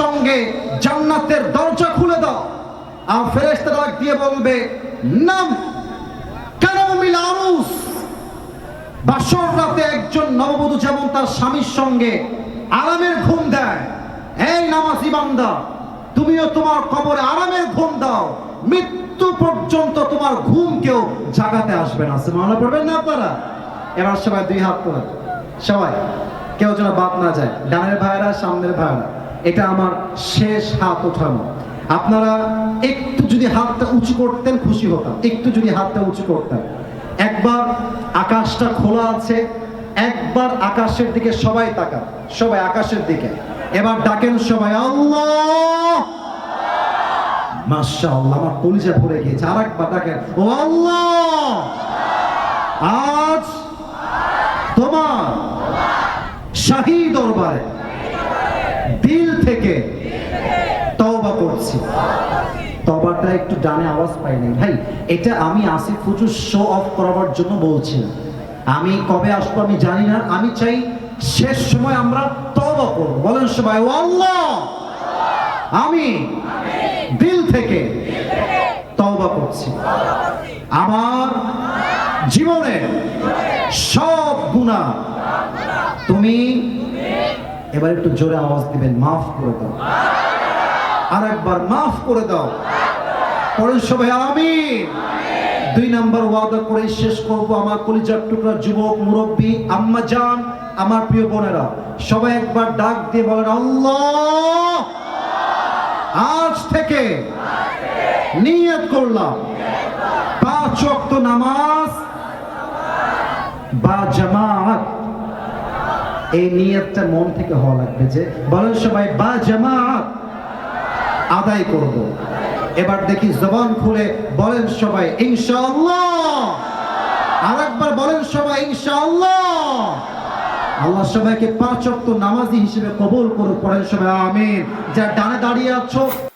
সঙ্গে জান্নাতের দরজা খুলে দাও। আর ফেরেশতা ডাক দিয়ে বলবে, নাম কেন মিল আরুস বাসর রাতে একজন নববধূ যেমন তার স্বামীর সঙ্গে আরামের ঘুম দেয়। এই নামাজি বান্দা, তুমিও তোমার কবরে আরামের ঘুম দাও। মৃত্যু পর্যন্ত তোমার ঘুম কেউ জাগাতে আসবে না। মনে পড়বেন না আপনারা? এবার সবাই দুই হাত তোলা সবাই, কেউ যেন বাদ না যায়। ডানের ভাইরা সামনের ভাইরা এটা আমার শেষ হাত ওঠানো। আপনারা একটু যদি হাতটা উঁচু করতেন খুশি হতাম। একটু যদি হাতটা উঁচু করতেন। একবার আকাশটা খোলা আছে, একবার আকাশের দিকে সবাই তাকান, সবাই আকাশের দিকে। এবার ডাকেন সবাই, আল্লাহ! মাশাআল্লাহ, আমার কলিজা ভরে গিয়েছে। আর একবার ডাকেন, ও আল্লাহ! আজ তোমার শাহী দরবারে দিল থেকে তওবা করছি। তবাটা একটু ডানে আওয়াজ পাই নাই। ভাই, এটা আমি আসিফ হুজুর শো অফ করাবার জন্য বলছি আমি কবে আসব আমি জানি না। আমি চাই শেষ সময় আমরা তবা করব। বলেন সবাই, আল্লাহ! আমি দিল থেকে তওবা করছি। আমার জীবনে সব গুণা তুমি এবার একটু জোরে আওয়াজ দিবেন, মাফ করে দাও। আর একবার মাফ করে দাও। পরের সবাই আমি দুই নাম্বার ওয়াদা করে শেষ করব আমার কলিজার টুকরা যুবক, মুরব্বী, আম্মা জান, আমার প্রিয় বোনেরা। সবাই একবার ডাক দিয়ে বলেন, আল্লাহ! আজ থেকে নিয়ত করলাম। পাঁচ ওয়াক্ত নামাজ বা জামাত এই নিয়তটা মন থেকে হওয়া লাগবে যে, বলেন সবাই, বা জামাত আদায় করব। এবার দেখি জবান খুলে বলেন সবাই, ইনশাআল্লাহ। আরেকবার বলেন সবাই, ইনশাআল্লাহ। আল্লাহ সবাইকে পাঁচ অক্ত নামাজি হিসেবে কবুল করুক, পড়েন সবাই, আমিন। যা ডানে দাঁড়িয়ে আছো